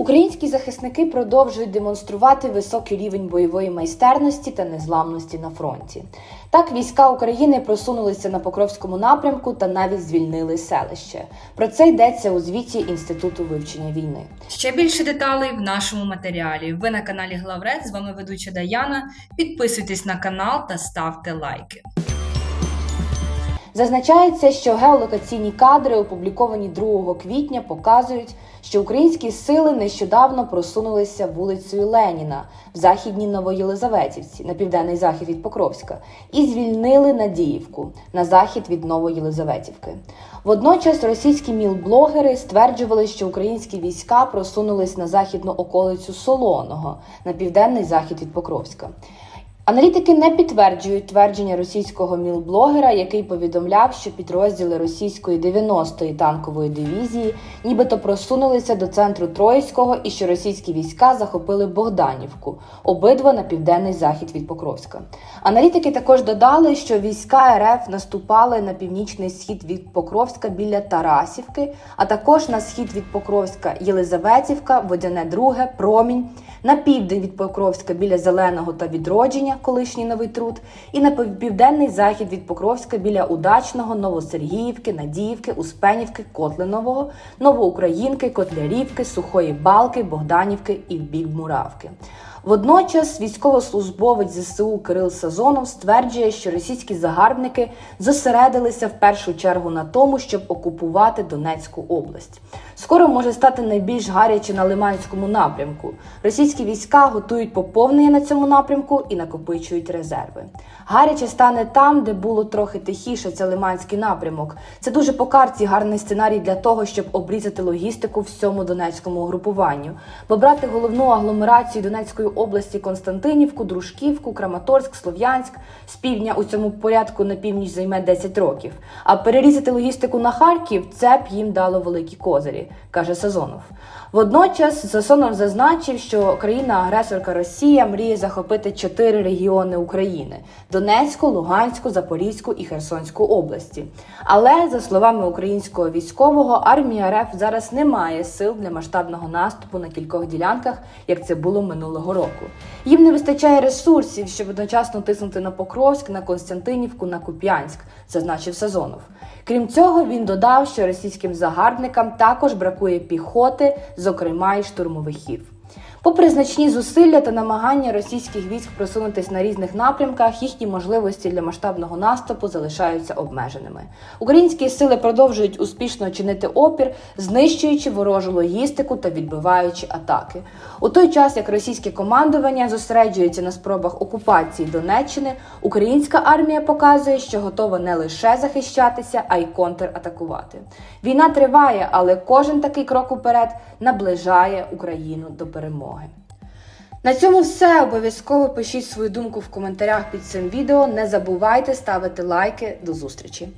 Українські захисники продовжують демонструвати високий рівень бойової майстерності та незламності на фронті. Так, війська України просунулися на Покровському напрямку та навіть звільнили селище. Про це йдеться у звіті Інституту вивчення війни. Ще більше деталей в нашому матеріалі. Ви на каналі Главред. З вами ведуча Даяна. Підписуйтесь на канал та ставте лайки. Зазначається, що геолокаційні кадри, опубліковані 2 квітня, показують, що українські сили нещодавно просунулися вулицею Леніна в західній Новоєлизаветівці на південний захід від Покровська і звільнили Надіївку на захід від Новоєлизаветівки. Водночас російські мілблогери стверджували, що українські війська просунулись на західну околицю Солоного на південний захід від Покровська. Аналітики не підтверджують твердження російського мілблогера, який повідомляв, що підрозділи російської 90-ї танкової дивізії нібито просунулися до центру Троїцького і що російські війська захопили Богданівку, обидва на південний захід від Покровська. Аналітики також додали, що війська РФ наступали на північний схід від Покровська біля Тарасівки, а також на схід від Покровська Єлизаветівка, Водяне Друге, Промінь, на південь від Покровська біля Зеленого та Відродження, колишній Новий Труд, і на південний захід від Покровська біля Удачного, Новосергіївки, Надіївки, Успенівки, Котлинового, Новоукраїнки, Котлярівки, Сухої Балки, Богданівки і в бік Муравки. Водночас військовослужбовець ЗСУ Кирил Сазонов стверджує, що російські загарбники зосередилися в першу чергу на тому, щоб окупувати Донецьку область. Скоро може стати найбільш гаряче на Лиманському напрямку. Російські війська готують поповнення на цьому напрямку і накопичують резерви. Гаряче стане там, де було трохи тихіше. Це Лиманський напрямок. Це дуже по карті гарний сценарій для того, щоб обрізати логістику всьому Донецькому угрупуванню, бо брати головну агломерацію Донецької області Константинівку, Дружківку, Краматорськ, Слов'янськ з півдня у цьому порядку на північ займе 10 років. А перерізати логістику на Харків це б їм дало великі козирі, каже Сазонов. Водночас Сасонов зазначив, що країна-агресорка Росія мріє захопити чотири регіони України: Донецьку, Луганську, Запорізьку і Херсонську області. Але за словами українського військового, армія РФ зараз не має сил для масштабного наступу на кількох ділянках, як це було минулого року. Їм не вистачає ресурсів, щоб одночасно тиснути на Покровськ, на Константинівку, на Куп'янськ, зазначив Сазонов. Крім цього, він додав, що російським загарбникам також бракує піхоти, зокрема й штурмовиків. Попри значні зусилля та намагання російських військ просунутись на різних напрямках, їхні можливості для масштабного наступу залишаються обмеженими. Українські сили продовжують успішно чинити опір, знищуючи ворожу логістику та відбиваючи атаки. У той час, як російське командування зосереджується на спробах окупації Донеччини, українська армія показує, що готова не лише захищатися, а й контратакувати. Війна триває, але кожен такий крок уперед наближає Україну до перемоги. На цьому все. Обов'язково пишіть свою думку в коментарях під цим відео. Не забувайте ставити лайки. До зустрічі!